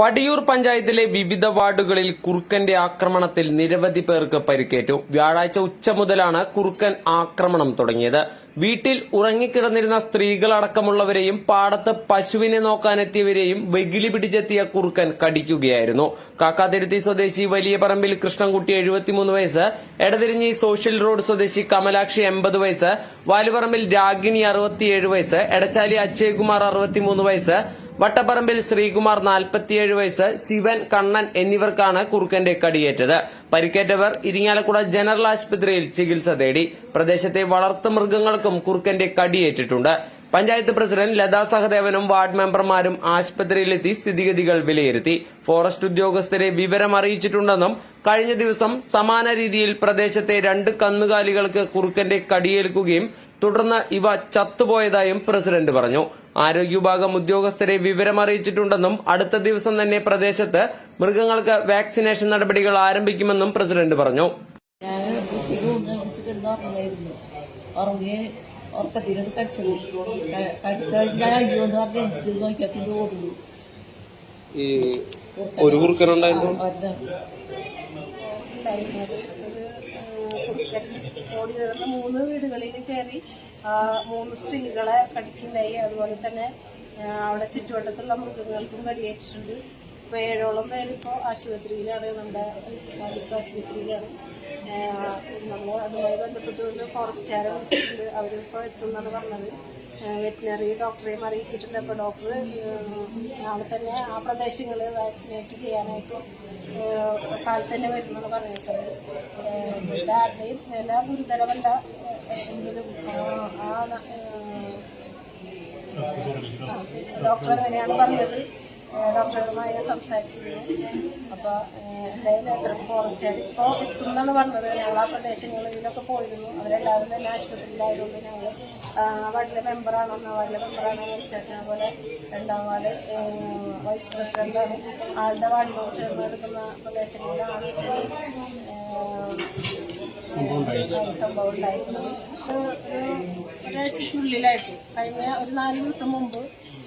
പടിയൂർ പഞ്ചായത്തിലെ വിവിധ വാർഡുകളിൽ കുറുക്കന്റെ ആക്രമണത്തിൽ നിരവധി പേർക്ക് പരിക്കേറ്റു. വ്യാഴാഴ്ച ഉച്ച മുതലാണ് കുറുക്കൻ ആക്രമണം തുടങ്ങിയത്. വീട്ടിൽ ഉറങ്ങിക്കിടന്നിരുന്ന സ്ത്രീകളടക്കമുള്ളവരെയും പാടത്ത് പശുവിനെ നോക്കാനെത്തിയവരെയും വെകിളി പിടിച്ചെത്തിയ കുറുക്കൻ കടിക്കുകയായിരുന്നു. കാക്കാതിരുത്തി സ്വദേശി വലിയ പറമ്പിൽ കൃഷ്ണൻകുട്ടി എഴുപത്തിമൂന്ന് വയസ്സ് എടതിരിഞ്ഞി സോഷ്യൽ റോഡ് സ്വദേശി കമലാക്ഷി എൺപത് വയസ്സ് വാലുപറമ്പിൽ രാഗിണി അറുപത്തിയേഴ് വയസ്സ് എടച്ചാലി അജയ്കുമാർ അറുപത്തിമൂന്ന് വയസ്സ് വട്ടപ്പറമ്പിൽ ശ്രീകുമാർ നാൽപ്പത്തിയേഴ് വയസ്സ് ശിവൻ കണ്ണൻ എന്നിവർക്കാണ് കുറുക്കന്റെ കടിയേറ്റത്. പരിക്കേറ്റവർ ഇരിങ്ങാലക്കുട ജനറൽ ആശുപത്രിയിൽ ചികിത്സ തേടി. പ്രദേശത്തെ വളർത്തു വളർത്തുമൃഗങ്ങൾക്കും കുറുക്കന്റെ കടിയേറ്റിട്ടുണ്ട്. പഞ്ചായത്ത് പ്രസിഡന്റ് ലതാ സഹദേവനും വാർഡ് മെമ്പർമാരും ആശുപത്രിയിലെത്തി സ്ഥിതിഗതികൾ വിലയിരുത്തി. ഫോറസ്റ്റ് ഉദ്യോഗസ്ഥരെ വിവരം അറിയിച്ചിട്ടുണ്ടെന്നും കഴിഞ്ഞ ദിവസം സമാന രീതിയിൽ പ്രദേശത്തെ രണ്ട് കന്നുകാലികൾക്ക് കുറുക്കന്റെ കടിയേൽക്കുകയും തുടർന്ന് ഇവ ചത്തുപോയതായും പ്രസിഡന്റ് പറഞ്ഞു. ആരോഗ്യ വിഭാഗം ഉദ്യോഗസ്ഥരെ വിവരം അറിയിച്ചിട്ടുണ്ടെന്നും അടുത്ത ദിവസം തന്നെ പ്രദേശത്ത് മൃഗങ്ങൾക്ക് വാക്സിനേഷൻ നടപടികൾ ആരംഭിക്കുമെന്നും പ്രസിഡന്റ് പറഞ്ഞു. ഉറക്കത്തിലോട്ട് കടിച്ചത് കടിച്ചു. കഴിഞ്ഞാൽ അയ്യോ എന്ന് എനിക്ക് ഒരു കുറുക്കനുണ്ടായിരുന്നു ഉണ്ടായിരുന്നു. ഒരു കുറുക്കൻ ഓടി നടന്ന് മൂന്ന് വീടുകളിൽ കയറി മൂന്ന് സ്ത്രീകളെ കടിക്കുണ്ടായി അതുപോലെ തന്നെ അവിടെ ചുറ്റുവട്ടത്തുള്ള മൃഗങ്ങൾക്കും കടിയേറ്റിട്ടുണ്ട് ഇപ്പൊ ഏഴോളം പേരിപ്പോൾ ആശുപത്രിയിലാണ്. നമ്മുടെ താലൂക്ക് ആശുപത്രിയിലാണ്. നമ്മൾ അതുമായി ബന്ധപ്പെട്ടുകൊണ്ട് ഫോറസ്റ്റുകാരെ വിളിച്ചിട്ടുണ്ട്. അവരിപ്പോൾ എത്തുമെന്നാണ് പറഞ്ഞത്. വെറ്റിനറി ഡോക്ടറെയും അറിയിച്ചിട്ടുണ്ട്. അപ്പോൾ ഡോക്ടർ നാളെ തന്നെ ആ പ്രദേശങ്ങൾ വാക്സിനേറ്റ് ചെയ്യാനായിട്ട് കാലത്ത് തന്നെ വരുമെന്ന് പറഞ്ഞിട്ടുണ്ട്. എല്ലാവരുടെയും എല്ലാ ഗുരുതരമല്ല. എങ്കിലും ആ- ഡോക്ടർ അങ്ങനെയാണ് പറഞ്ഞത്? ഡോക്ടറുമായി സംസാരിച്ചിരുന്നു. അപ്പോൾ എന്തായാലും എത്ര ഫോറസ്റ്റുകാർ ഇപ്പോൾ എത്തുമെന്നാണ് പറഞ്ഞത്. ഞങ്ങൾ ആ പ്രദേശങ്ങളിലൊക്കെ പോയിരുന്നു. അവരെല്ലാവരും തന്നെ ആശുപത്രിയിലായതുകൊണ്ട് ഞങ്ങൾ വാർഡിലെ മെമ്പറാണ് ഒന്നാം വാർഡിലെ മെമ്പറാണ് മനസ്സിലാക്കുന്നത് അതുപോലെ രണ്ടാം വാർഡ് വൈസ് പ്രസിഡന്റാണ് ആളുടെ വാർഡിനോട് ചേർന്ന് എടുക്കുന്ന പ്രദേശങ്ങളിലാണ്. സംഭവം ഉണ്ടായിരുന്നത്. ഒരാഴ്ചക്കുള്ളിലായിട്ട് ഒരാഴ്ചയ്ക്കുള്ളിലായിട്ട്. കഴിഞ്ഞ ഒരു നാല് ദിവസം മുമ്പ്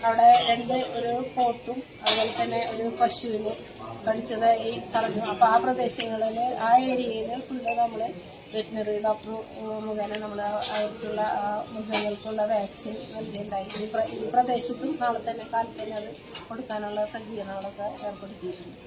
അവിടെ രണ്ട് ഒരു പോത്തും അതുപോലെ തന്നെ ഒരു പശുവിന് ഈ പറഞ്ഞു അപ്പോൾ ആ പ്രദേശങ്ങളിൽ ആ ഏരിയയിൽ ഫുള്ള് നമ്മൾ വെറ്റിനറി ഡോക്ടർ മുഖേന നമ്മൾ അവർക്കുള്ള മൃഗങ്ങൾക്കുള്ള വാക്സിൻ നൽകിയിട്ടുണ്ടായി. ഈ പ്രദേശത്തും നാളെ തന്നെ കാലത്തന്നെ അത് കൊടുക്കാനുള്ള സജ്ജീകരണങ്ങളൊക്കെ ഏർപ്പെടുത്തിയിട്ടുണ്ട്.